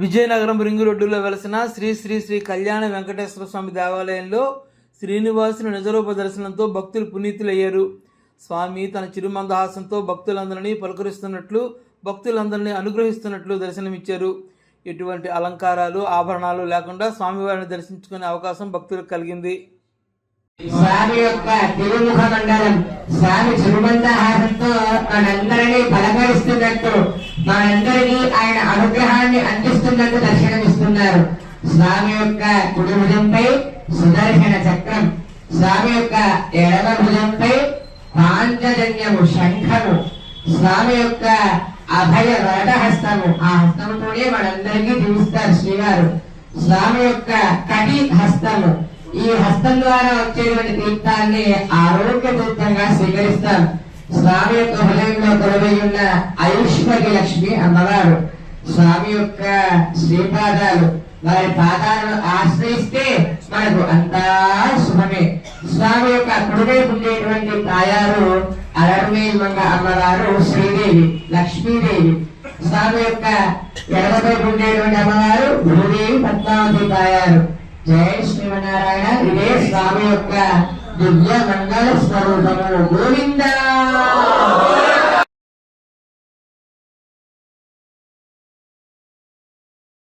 Vizianagaram ring రోడ్డులో వెలసిన శ్రీ శ్రీ శ్రీ కళ్యాణ వెంకటేశ్వర స్వామి దేవాలయంలో శ్రీనివాసుని నిజరూప దర్శనంతో భక్తులు పునీతులయ్యారు. స్వామి తన చిరుమందహాసంతో భక్తులందరినీ పలుకరిస్తున్నట్లు భక్తులందరినీ అనుగ్రహిస్తున్నట్లు దర్శనమిచ్చారు. ఎటువంటి అలంకారాలు ఆభరణాలు లేకుండా స్వామివారిని దర్శించుకునే అవకాశం భక్తులకు కలిగింది. స్వామి యొక్క తిరుముఖ మండలం స్వామి చిరుమందహాసంతో మనందరినీ పలకరిస్తున్నట్టు ఆయన అనుగ్రహాన్ని అందిస్తున్నట్టు దర్శనమిస్తున్నారు. స్వామి యొక్క కుడి భుజంపై సుదర్శన చక్రం స్వామి యొక్క ఎడమ భుజంపై పాంచజన్యము శంఖము స్వామి యొక్క అభయ వరదహస్తము ఆ హస్తముతోనే మనందరికీ దీవిస్తారు శ్రీవారు. స్వామి యొక్క కటి హస్తము. ఈ హస్తం ద్వారా వచ్చేటువంటి తీర్థాన్ని ఆరోగ్య తీర్థంగా స్వీకరిస్తాం. స్వామి యొక్క హృదయంలో కొలువై ఉన్న ఐశ్వర్య లక్ష్మి అమ్మవారు. స్వామి యొక్క శ్రీపాదాలు వారి పాదాలను ఆశ్రయిస్తే మనకు అంతా శుభమే స్వామి యొక్క కుడివైపు ఉండేటువంటి తాయారు అలర్మేల్మంగ అమ్మవారు శ్రీదేవి లక్ష్మీదేవి. స్వామి యొక్క ఎడమవైపు ఉండేటువంటి అమ్మవారు భూదేవి పద్మావతి తాయారు. జయ శ్రీమనారాయణ ఇదే స్వామి యొక్క దివ్య మంగళ స్వరూపము. గోవిందా